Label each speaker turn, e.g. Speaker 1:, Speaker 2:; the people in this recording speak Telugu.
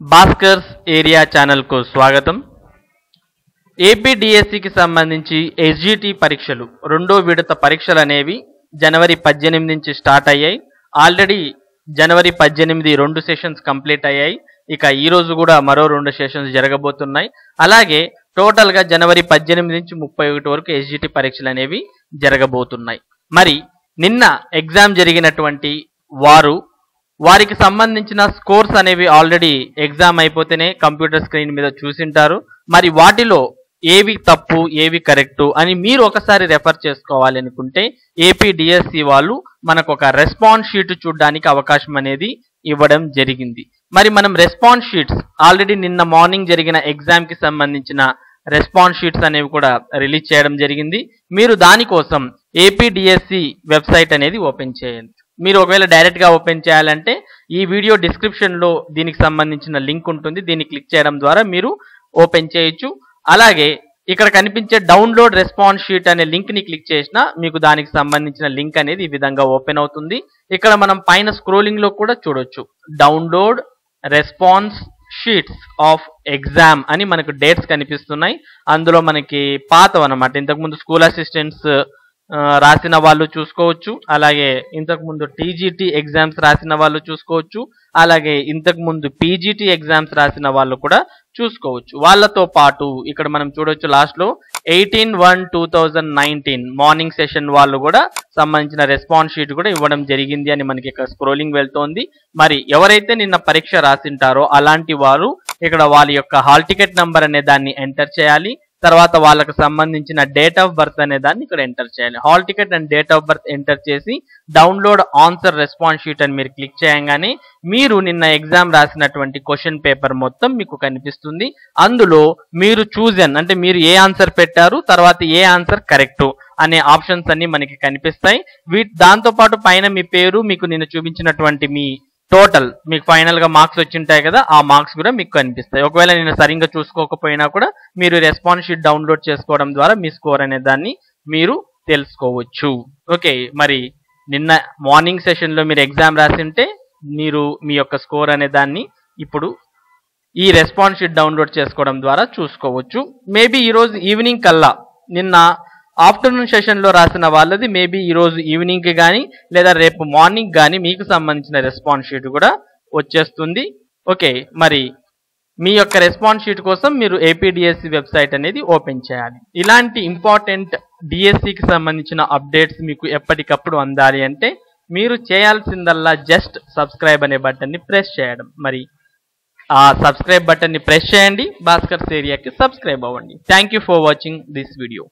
Speaker 1: భాస్కర్స్ ఏరియా ఛానల్కు స్వాగతం. ఏపీడిఎస్సికి సంబంధించి ఎస్జిటి పరీక్షలు రెండో విడత పరీక్షలు అనేవి జనవరి పద్దెనిమిది నుంచి స్టార్ట్ అయ్యాయి. ఆల్రెడీ జనవరి పద్దెనిమిది రెండు సెషన్స్ కంప్లీట్ అయ్యాయి. ఇక ఈరోజు కూడా మరో రెండు సెషన్స్ జరగబోతున్నాయి. అలాగే టోటల్గా జనవరి పద్దెనిమిది నుంచి ముప్పై ఒకటి వరకు ఎస్జిటి పరీక్షలు అనేవి జరగబోతున్నాయి. మరి నిన్న ఎగ్జామ్ జరిగినటువంటి వారు వారికి సంబంధించిన స్కోర్స్ అనేవి ఆల్రెడీ ఎగ్జామ్ అయిపోతేనే కంప్యూటర్ స్క్రీన్ మీద చూసింటారు. మరి వాటిలో ఏవి తప్పు ఏవి కరెక్టు అని మీరు ఒకసారి రెఫర్ చేసుకోవాలి అనుకుంటే ఏపీ డిఎస్సి వాళ్ళు మనకు ఒక రెస్పాన్స్ షీట్ చూడడానికి అవకాశం అనేది ఇవ్వడం జరిగింది. మరి మనం రెస్పాన్స్ షీట్స్ ఆల్రెడీ నిన్న మార్నింగ్ జరిగిన ఎగ్జామ్కి సంబంధించిన రెస్పాన్స్ షీట్స్ అనేవి కూడా రిలీజ్ చేయడం జరిగింది. మీరు దానికోసం ఏపీ డిఎస్సి వెబ్సైట్ అనేది ఓపెన్ చేయండి. మీరు ఒకవేళ డైరెక్ట్గా ఓపెన్ చేయాలంటే ఈ వీడియో డిస్క్రిప్షన్లో దీనికి సంబంధించిన లింక్ ఉంటుంది. దీన్ని క్లిక్ చేయడం ద్వారా మీరు ఓపెన్ చేయొచ్చు. అలాగే ఇక్కడ కనిపించే డౌన్లోడ్ రెస్పాన్స్ షీట్ అనే లింక్ని క్లిక్ చేసినా మీకు దానికి సంబంధించిన లింక్ అనేది ఈ విధంగా ఓపెన్ అవుతుంది. ఇక్కడ మనం పైన స్క్రోలింగ్లో కూడా చూడొచ్చు. Download response sheets of exam అని మనకు డేట్స్ కనిపిస్తున్నాయి. అందులో మనకి పాతవన్నమాట. ఇంతకుముందు స్కూల్ అసిస్టెంట్స్ రాసిన వాళ్ళు చూసుకోవచ్చు. అలాగే ఇంతకు ముందు టీజీటీ ఎగ్జామ్స్ రాసిన వాళ్ళు చూసుకోవచ్చు. అలాగే ఇంతకుముందు పీజీటీ ఎగ్జామ్స్ రాసిన వాళ్ళు కూడా చూసుకోవచ్చు. వాళ్ళతో పాటు ఇక్కడ మనం చూడవచ్చు లాస్ట్లో. Eighteen one two thousand nineteen morning session వాళ్ళు కూడా సంబంధించిన రెస్పాన్స్ షీట్ కూడా ఇవ్వడం జరిగింది అని మనకి ఇక్కడ స్క్రోలింగ్ వెళ్తోంది. మరి ఎవరైతే నిన్న పరీక్ష రాసింటారో అలాంటి వారు ఇక్కడ వాళ్ళ యొక్క హాల్ టికెట్ నంబర్ అనే దాన్ని ఎంటర్ చేయాలి. తర్వాత వాళ్ళకి సంబంధించిన డేట్ ఆఫ్ బర్త్ అనే దాన్ని ఇక్కడ ఎంటర్ చేయాలి. Hall ticket and date of birth enter చేసి డౌన్లోడ్ ఆన్సర్ రెస్పాన్స్ షీట్ అని మీరు క్లిక్ చేయగానే మీరు నిన్న ఎగ్జామ్ రాసినటువంటి క్వశ్చన్ పేపర్ మొత్తం మీకు కనిపిస్తుంది. అందులో మీరు చూజన్ అంటే మీరు ఏ ఆన్సర్ పెట్టారు తర్వాత ఏ ఆన్సర్ కరెక్ట్ అనే ఆప్షన్స్ అన్ని మనకి కనిపిస్తాయి. వీటి దాంతో పాటు పైన మీ పేరు మీకు నిన్న చూపించినటువంటి మీ టోటల్ మీకు ఫైనల్గా మార్క్స్ వచ్చింటాయి కదా ఆ మార్క్స్ కూడా మీకు కనిపిస్తాయి. ఒకవేళ నేను సరిగ్గా చూసుకోకపోయినా కూడా మీరు రెస్పాన్స్ షీట్ డౌన్లోడ్ చేసుకోవడం ద్వారా మీ స్కోర్ అనే దాన్ని మీరు తెలుసుకోవచ్చు. ఓకే మరి నిన్న మార్నింగ్ సెషన్లో మీరు ఎగ్జామ్ రాసింటే మీరు మీ యొక్క స్కోర్ అనే దాన్ని ఇప్పుడు ఈ రెస్పాన్స్ షీట్ డౌన్లోడ్ చేసుకోవడం ద్వారా చూసుకోవచ్చు. మేబీ ఈరోజు ఈవినింగ్ కల్లా నిన్న ఆఫ్టర్నూన్ సెషన్లో రాసిన వాళ్ళది మేబీ ఈరోజు ఈవినింగ్కి కానీ లేదా రేపు మార్నింగ్ కానీ మీకు సంబంధించిన రెస్పాన్స్ షీట్ కూడా వచ్చేస్తుంది. ఓకే మరి మీ యొక్క రెస్పాన్స్ షీట్ కోసం మీరు ఏపీడిఎస్సి వెబ్సైట్ అనేది ఓపెన్ చేయాలి. ఇలాంటి ఇంపార్టెంట్ డిఎస్సికి సంబంధించిన అప్డేట్స్ మీకు ఎప్పటికప్పుడు అందాలి అంటే మీరు చేయాల్సిందల్లా జస్ట్ సబ్స్క్రైబ్ అనే బటన్ని ప్రెస్ చేయడం. మరి ఆ సబ్స్క్రైబ్ బటన్ని ప్రెస్ చేయండి భాస్కర్స్ ఏరియాకి సబ్స్క్రైబ్ అవ్వండి. Thank you for watching this video